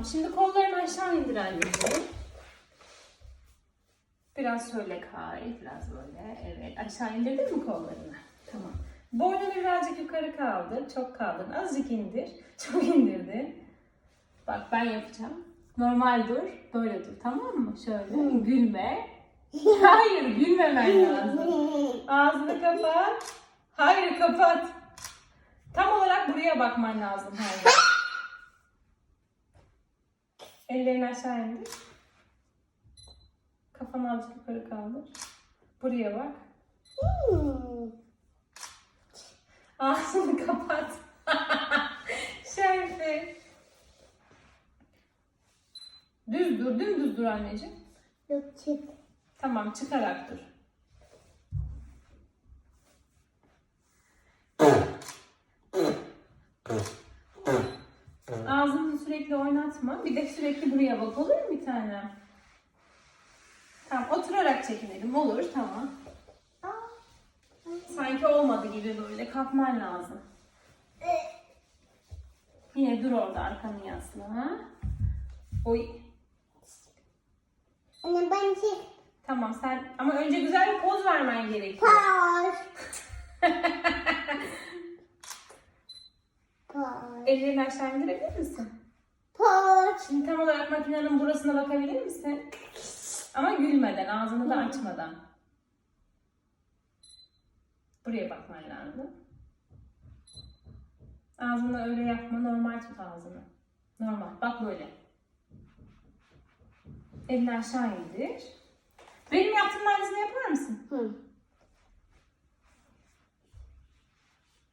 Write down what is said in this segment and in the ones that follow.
Tamam. Şimdi kollarını aşağı indir anneciğim. Biraz şöyle kay. Biraz böyle. Evet. Aşağı indirdin mi kollarını? Tamam. Boynunu birazcık yukarı kaldır. Çok kaldın. Azıcık indir. Çok indirdin. Bak ben yapacağım. Normal dur. Böyle dur. Tamam mı? Şöyle. Gülme. Hayır gülmemen lazım. Ağzını kapat. Hayır kapat. Tam olarak buraya bakman lazım. Hayır. Ellerini aşağı indir. Kafanı azıcık yukarı kaldır. Buraya bak. Ağzını kapat. Şerife. Düz dur, dümdüz dur anneciğim. Yok çık. Tamam, çıkarak dur. Sürekli oynatma. Bir de sürekli buraya bak olur mu bir tane? Tamam, oturarak çekinelim. Olur, tamam. Sanki olmadı gibi böyle kalkman lazım. Yine dur orada arkanı yasla. Oy. Anne ben çık. Tamam sen ama önce güzel bir poz vermen gerekiyor. Pause. Ellerini aşağı indirebilir misin? Şimdi tam olarak makinenin burasına bakabilir misin? Ama gülmeden, ağzını da açmadan. Buraya bakman lazım. Ağzını öyle yapma, normal tut ağzını. Normal, bak böyle. Elini aşağı indir. Benim yaptığım aynısını yapar mısın? Hı.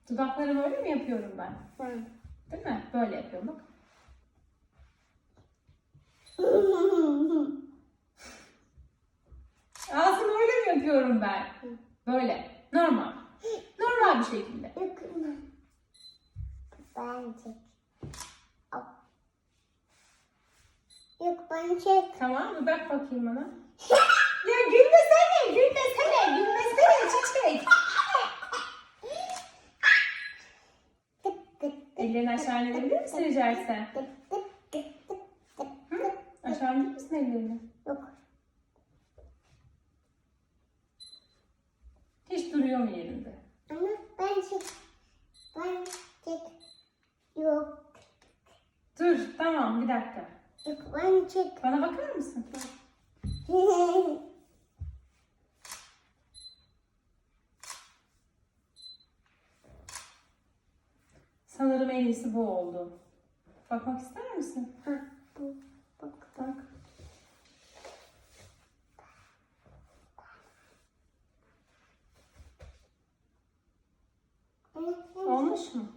Dudakları böyle mi yapıyorum ben? Hı. Değil mi? Böyle yapıyorum bak. Ağzını öyle mi yapıyorum ben? Böyle. Normal. Normal bir şekilde. Ben. Hop. Yok ben çık. Tamam mı? Bak bakayım bana. ya gülmesene, gülmesene, gülmesene çiçek. Ellerini aşağı indirebilir misin rica etsem? Aşağı indirir misin ellerini? Yok. Hiç duruyor mu yerinde? Ama ben çık. Ben çık. Yok. Dur, tamam bir dakika. Yok ben çık. Bana bakar mısın? Sanırım en iyisi bu oldu. Bakmak ister misin? Ha, bu. Bak. Bak. Anne,